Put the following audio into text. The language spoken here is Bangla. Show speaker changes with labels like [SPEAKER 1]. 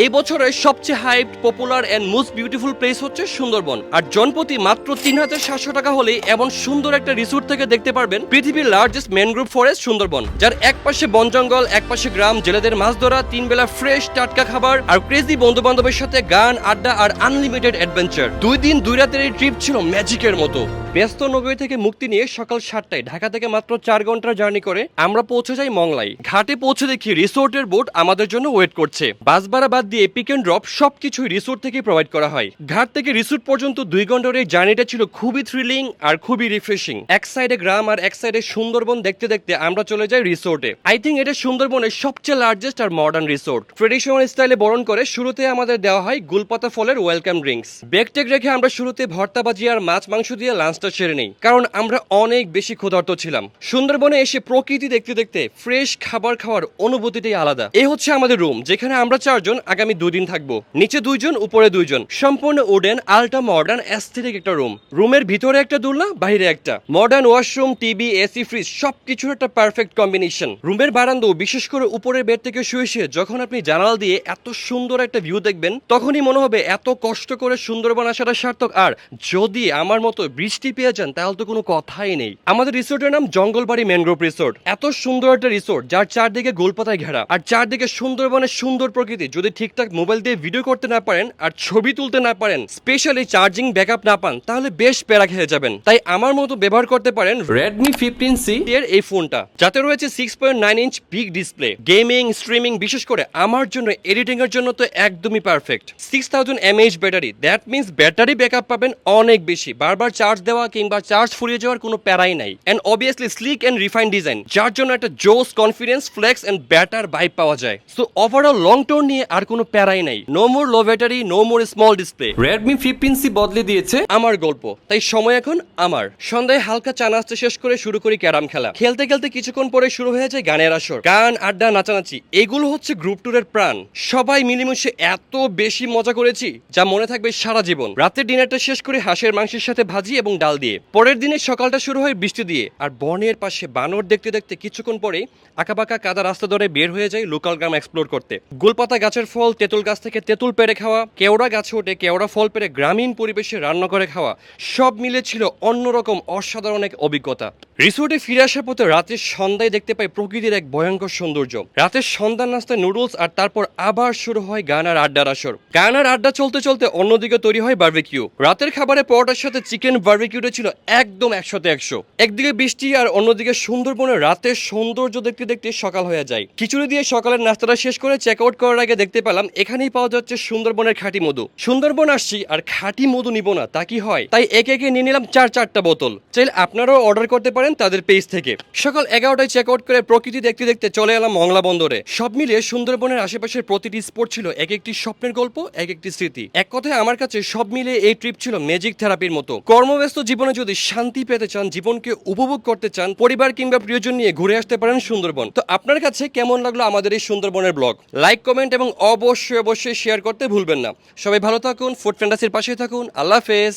[SPEAKER 1] এই বছরের সবচেয়ে hype popular and most beautiful place হচ্ছে সুন্দরবন। আর জনপ্রতি মাত্র তিন হাজার সাতশো টাকা হলে এমন সুন্দর একটা রিসোর্ট থেকে দেখতে পারবেন পৃথিবীর লার্জেস্ট ম্যানগ্রোভ ফরেস্ট সুন্দরবন, যার এক পাশে বন জঙ্গল এক পাশে গ্রাম, জেলেদের মাছ ধরা, তিন বেলা ফ্রেশ টাটকা খাবার আর ক্রেজি বন্ধু বান্ধবের সাথে গান, আড্ডা আর আনলিমিটেড অ্যাডভেঞ্চার দুই দিন, দুই রাতের এই ট্রিপ ছিল ম্যাজিকের মতো। ব্যস্ত নগরী থেকে মুক্তি নিয়ে সকাল সাতটায় ঢাকা থেকে মাত্র চার ঘণ্টার জার্নি করে আমরা পৌঁছে যাই মংলাই ঘাটে পৌঁছে দেখি রিসোর্টের বোট আমাদের জন্য ওয়েট করছে। বাস ভাড়া বাদ দিয়ে পিক এন্ড ড্রপ সবকিছুই রিসোর্ট থেকে প্রোভাইড করা হয়। ঘাট থেকে রিসোর্ট পর্যন্ত দুই ঘণ্টার এই জার্নিটা ছিল খুবই থ্রিলিং আর খুবই রিফ্রেশিং এক সাইডে গ্রাম আর এক সাইডে সুন্দরবন দেখতে দেখতে আমরা চলে যাই রিসোর্টে আই থিঙ্ক এটা সুন্দরবনের সবচেয়ে লার্জেস্ট আর মডার্ন রিসোর্ট ট্রেডিশনাল স্টাইলে বরণ করে শুরুতে আমাদের দেওয়া হয় গুলপাতা ফলের ওয়েলকাম ড্রিঙ্কস বেগ টেক রেখে আমরা শুরুতে ভর্তা ভাজি আর মাছ মাংস দিয়ে লাঞ্চটা সেরে নেই। কারণ আমরা অনেক বেশি ক্ষুধার্ত ছিলাম। সুন্দরবনে এসে প্রকৃতি দেখতে দেখতে ফ্রেশ খাবার খাওয়ার অনুভূতিটাই আলাদা। এ হচ্ছে আমাদের রুম যেখানে আমরা চারজন আগামী দুই দিন থাকব। নিচে দুইজন, উপরে দুইজন। সম্পূর্ণ উডেন, আল্ট্রা মডার্ন, অ্যাস্থেটিক একটা রুম। রুমের ভিতরে একটা দোলনা, বাইরে একটা। Modern washroom, TV, AC, fridge, সবকিছুর একটা পারফেক্ট কম্বিনেশন। রুমের বারান্দা বিশেষ করে উপরের বেড থেকে শুয়ে শুয়ে যখন আপনি জানালা দিয়ে এত সুন্দর একটা ভিউ দেখবেন, তখনই মনে হবে এত কষ্ট করে সুন্দরবন আসাটা সার্থক। আর যদি আমার মতো বৃষ্টি পেয়ে যান, তাহলে তো কোনো কথাই নেই। আমাদের রিসোর্টের নাম জঙ্গলবাড়ি ম্যানগ্রোভ রিসোর্ট। এত সুন্দর একটা রিসোর্ট, যার চারদিকে গোলপাতায় ঘেরা। আর চারদিকে সুন্দরবনের সুন্দর প্রকৃতি, যদি ঠিকঠাক মোবাইল দিয়ে ভিডিও করতে না পারেন আর ছবি তুলতে না পারেন স্পেশালি চার্জিং ব্যাকআপ না পান তাহলে বেশ প্যারা খেয়ে যাবেন। তাই আমার মতো ব্যবহার করতে পারেন রেডমি ফিফটিন সি এর এই ফোনটা যাতে রয়েছে six point nine inch big display gaming streaming বিশেষ করে আমার জন্য এডিটিং এর জন্য তো একদমই perfect six thousand mAh battery that means battery backup পাবেন অনেক বেশি বারবার চার্জ দেওয়া কিংবা চার্জ ফুরিয়ে যাওয়ার কোনো প্যারাই নাই। And obviously sleek and refine design যার জন্য একটা জোস confidence flex and better vibe পাওয়া যায়। সো ওভারঅল লং টার্ম নিয়ে আর কোনো প্যারাই নাই। No more low battery no more small display
[SPEAKER 2] Redmi fifteen C বদলে দিয়েছে।
[SPEAKER 1] আমার গল্প। তাই সময় এখন আমার। সন্ধ্যায় হালকা চা নাস্তা শেষ করে শুরু করি ক্যারাম খেলা। খেলতে খেলতে কিছুক্ষণ পরে শুরু হয়ে যায় গানের আসর। গান আড্ডা নাচানাচি। এগুলো হচ্ছে গ্রুপ ট্যুরের প্রাণ। সবাই মিলেমিশে এত বেশি মজা করেছি যা মনে থাকবে সারা জীবন। রাতের ডিনারটা শেষ করে হাঁসের মাংসের সাথে ভাজি এবং ডাল দিয়ে। পরের দিনে সকালটা শুরু হয় বৃষ্টি দিয়ে। আর বনের পাশে বানর দেখতে দেখতে কিছুক্ষণ পরে আঁকাবাঁকা কাদা রাস্তা ধরে বের হয়ে যায় লোকাল গ্রাম এক্সপ্লোর করতে। গোলপাতা গাছের ফল তেঁতুল গাছ থেকে তেঁতুল পেরে খাওয়া, কেওড়া গাছে ওঠে কেওড়া ফল পেরে গ্রামীণ পরিবেশে রান্না করে খাওয়া, সব মিলে ছিল অন্যরকম অসাধারণ এক অভিজ্ঞতা। রিসোর্টে ফিরে আসার পথে রাতের সন্ধ্যায় দেখতে পাই প্রকৃতির এক ভয়ঙ্কর সৌন্দর্য। রাতের সন্ধ্যার নাস্তায় নুডলস আর তারপর আবার শুরু হয় গান আর আড্ডার আসর। গান আর আড্ডা চলতে চলতে অন্যদিকে তৈরি হয় বার্বিকিউ রাতের খাবারে পরোটার সাথে চিকেন বার্বিকিউটা ছিল একদম একসাথে একশো। একদিকে বৃষ্টি আর অন্যদিকে সুন্দরবনের রাতের সৌন্দর্য দেখতে দেখতে সকাল হয়ে যায়। খিচুড়ি দিয়ে সকালের নাস্তাটা শেষ করে চেক আউট করার আগে দেখতে পেলাম, এখানেই পাওয়া যাচ্ছে সুন্দরবনের খাঁটি মধু। সুন্দরবন আসছি আর খাঁটি মধু নিব না, তা কি হয়? তাই একে একে নিয়ে নিলাম চার চারটা বোতল। চাইলে আপনারাও অর্ডার করতে পারেন তাদের পেজ থেকে। সকাল এগারোটায় চেক আউট করে প্রকৃতি দেখতে দেখতে চলে এলাম মংলা বন্দরে। সব মিলিয়ে সুন্দরবনের আশেপাশের প্রতিটি স্পোর্ট ছিল এক একটি স্বপ্নের গল্প, এক একটি স্মৃতি। এক কথায় আমার কাছে সব মিলিয়ে এই ট্রিপ ছিল ম্যাজিক থেরাপির মতো। কর্মব্যস্ত জীবনে যদি শান্তি পেতে চান, জীবনকে উপভোগ করতে চান, পরিবার কিংবা প্রিয়জন নিয়ে ঘুরে আসতে পারেন সুন্দরবন। তো আপনার কাছে কেমন লাগল আমাদের এই সুন্দরবনের ব্লগ লাইক কমেন্ট এবং অবশ্যই অবশ্যই শেয়ার করতে ভুলবেন না। সবাই ভালো থাকুন ফুড ফ্যান্টাসির পাশে থাকুন। আল্লাহ হাফেজ।